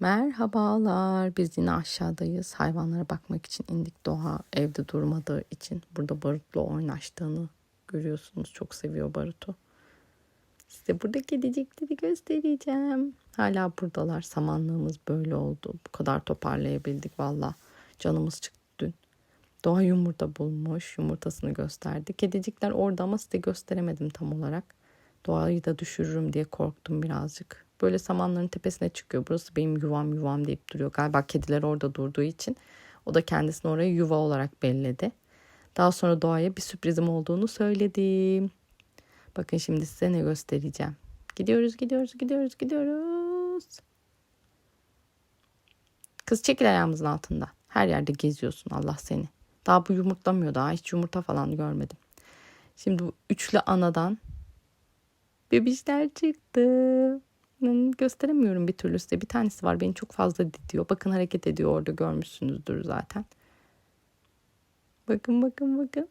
Merhabalar. Biz yine aşağıdayız. Hayvanlara bakmak için indik. Doğa evde durmadığı için burada Barut'la oynaştığını görüyorsunuz. Çok seviyor Barut'u. Size burada kedicikleri göstereceğim. Hala buradalar. Samanlığımız böyle oldu. Bu kadar toparlayabildik valla. Canımız çıktı dün. Doğa yumurta bulmuş. Yumurtasını gösterdi. Kedicikler orada ama size gösteremedim tam olarak. Doğayı da düşürürüm diye korktum birazcık. Böyle samanların tepesine çıkıyor. Burası benim yuvam yuvam deyip duruyor. Galiba kediler orada durduğu için o da kendisini oraya yuva olarak belledi. Daha sonra doğaya bir sürprizim olduğunu söyledim. Bakın şimdi size ne göstereceğim. Gidiyoruz, gidiyoruz, gidiyoruz, gidiyoruz. Kız çekil ayağımızın altında. Her yerde geziyorsun Allah seni. Daha bu yumurtlamıyor daha. Hiç yumurta falan görmedim. Şimdi bu üçlü anadan bebişler çıktı. Gösteremiyorum bir türlü size. Bir tanesi var beni çok fazla didiyor. Bakın hareket ediyor orada görmüşsünüzdür zaten. Bakın bakın bakın.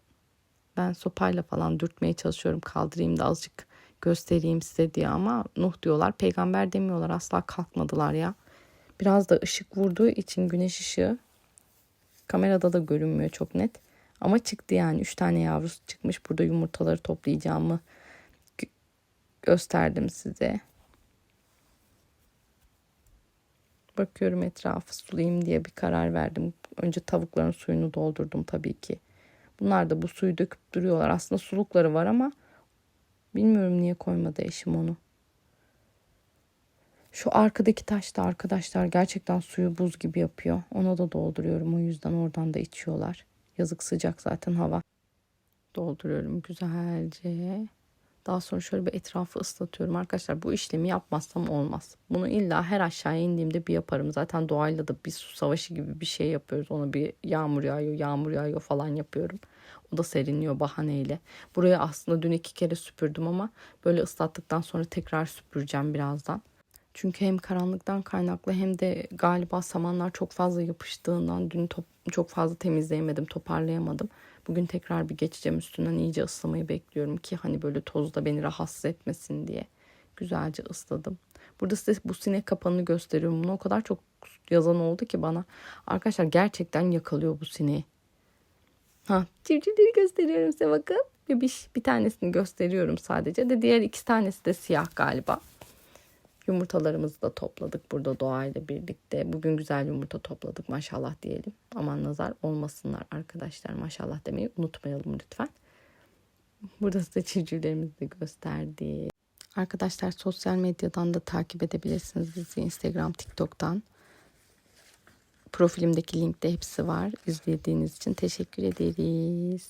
Ben sopayla falan dürtmeye çalışıyorum. Kaldırayım da azıcık göstereyim size diye ama Nuh diyorlar. Peygamber demiyorlar. Asla kalkmadılar ya. Biraz da ışık vurduğu için güneş ışığı kamerada da görünmüyor çok net. Ama çıktı yani. Üç tane yavrusu çıkmış. Burada yumurtaları toplayacağımı gö- gösterdim size. Bakıyorum etrafı sulayayım diye bir karar verdim. Önce tavukların suyunu doldurdum tabii ki. Bunlar da bu suyu döküp duruyorlar. Aslında sulukları var ama bilmiyorum niye koymadı eşim onu. Şu arkadaki taş da arkadaşlar gerçekten suyu buz gibi yapıyor. Ona da dolduruyorum o yüzden oradan da içiyorlar. Yazık sıcak zaten hava. Dolduruyorum güzelce. Daha sonra şöyle bir etrafı ıslatıyorum. Arkadaşlar bu işlemi yapmazsam olmaz. Bunu illa her aşağıya indiğimde bir yaparım. Zaten doğayla da bir su savaşı gibi bir şey yapıyoruz. Ona bir yağmur yağıyor, yağmur yağıyor falan yapıyorum. O da serinliyor bahaneyle. Buraya aslında dün iki kere süpürdüm ama böyle ıslattıktan sonra tekrar süpüreceğim birazdan. Çünkü hem karanlıktan kaynaklı hem de galiba samanlar çok fazla yapıştığından dün top, çok fazla temizleyemedim, toparlayamadım. Bugün tekrar bir geçeceğim üstünden iyice ıslamayı bekliyorum ki hani böyle tozda beni rahatsız etmesin diye. Güzelce ısladım. Burada size bu sinek kapanını gösteriyorum. Bunu o kadar çok yazan oldu ki bana. Arkadaşlar gerçekten yakalıyor bu sineği. Ha, civcivleri gösteriyorum size bakın. Bebiş bir tanesini gösteriyorum sadece de diğer iki tanesi de siyah galiba. Yumurtalarımızı da topladık burada doğayla birlikte. Bugün güzel yumurta topladık maşallah diyelim. Aman nazar olmasınlar arkadaşlar maşallah demeyi unutmayalım lütfen. Burada size civcivlerimizi de gösterdik. Arkadaşlar sosyal medyadan da takip edebilirsiniz bizi Instagram, TikTok'tan. Profilimdeki linkte hepsi var. İzlediğiniz için teşekkür ederiz.